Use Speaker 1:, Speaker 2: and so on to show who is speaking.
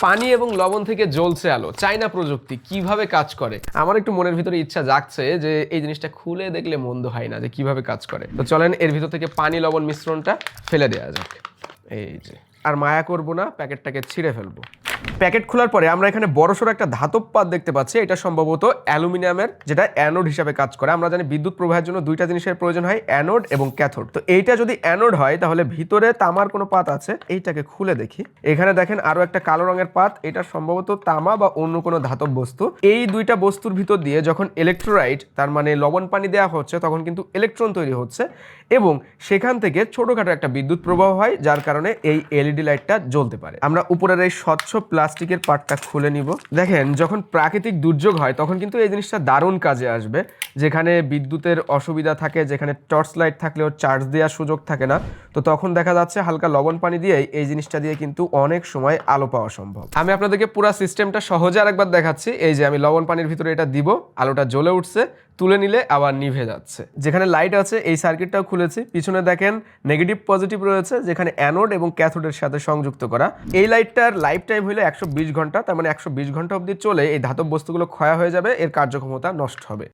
Speaker 1: পানি এবং লবণ থেকে জ্বলছে আলো। চাইনা প্রযুক্তি কীভাবে কাজ করে? আমার একটু মনের ভিতরে ইচ্ছা জাগছে যে এই জিনিসটা খুলে দেখলে মন্দ হয় না যে কীভাবে কাজ করে। তো চলেন এর ভিতর থেকে পানি লবণ মিশ্রণটা ফেলে দেওয়া যাক। এই যে। আর মায়া করব না, প্যাকেটটাকে ছিঁড়ে ফেলব। প্যাকেট খোলার পরে আমরা এখানে বড়সড় একটা ধাতব পাত দেখতে পাচ্ছি। এটা সম্ভবত অ্যালুমিনিয়ামের, যেটা অ্যানোড হিসাবে কাজ করে। আমরা জানি বিদ্যুৎ প্রবাহের জন্য দুইটা জিনিসের প্রয়োজন হয়, অ্যানোড এবং ক্যাথোড। তো এইটা যদি অ্যানোড হয়, তাহলে ভিতরে তামার কোনো পাত আছে? এইটাকে খুলে দেখি। এখানে দেখেন আরও একটা কালো রঙের পাত। এটা সম্ভবত তামা বা অন্য কোনো ধাতব বস্তু। এই দুইটা বস্তুর ভিতর দিয়ে যখন ইলেকট্রোলাইট তার মানে লবণ পানি দেওয়া হচ্ছে, তখন কিন্তু ইলেকট্রন তৈরি হচ্ছে এবং সেখান থেকে ছোটখাটো একটা বিদ্যুৎ প্রবাহ হয়, যার কারণে এই এলইডি লাইটটা জ্বলতে পারে। আমরা উপরের এই স্বচ্ছ প্লাস্টিকের পাটটা খুলে নিব। দেখেন, যখন প্রাকৃতিক দুর্যোগ হয়, তখন কিন্তু এই জিনিসটা দারুণ কাজে আসবে। যেখানে বিদ্যুতের অসুবিধা থাকে, যেখানে টর্চ লাইট থাকলেও চার্জ দেওয়ার সুযোগ থাকে না, তো তখন দেখা যাচ্ছে হালকা লবণ পানি দিয়েই এই জিনিসটা দিয়ে কিন্তু অনেক সময় আলো পাওয়া সম্ভব। আমি আপনাদেরকে পুরো সিস্টেমটা সহজে আরেকবার দেখাচ্ছি। এই যে আমি লবণ পানির ভিতরে এটা দিব, আলোটা জ্বলে উঠছে, তুলে নিলে আবার নিভে যাচ্ছে। যেখানে লাইট আছে, এই সার্কিটটাও খুলেছি। পিছনে দেখেন নেগেটিভ পজিটিভ রয়েছে, যেখানে অ্যানোড এবং ক্যাথোডের সাথে সংযুক্ত করা। এই লাইটটার লাইফ টাইম হলো একশো ঘণ্টা, তার মানে একশো বিশ ঘণ্টা অবধি চলে এই ধাতব বস্তুগুলো ক্ষয় হয়ে যাবে, এর কার্যক্ষমতা নষ্ট হবে।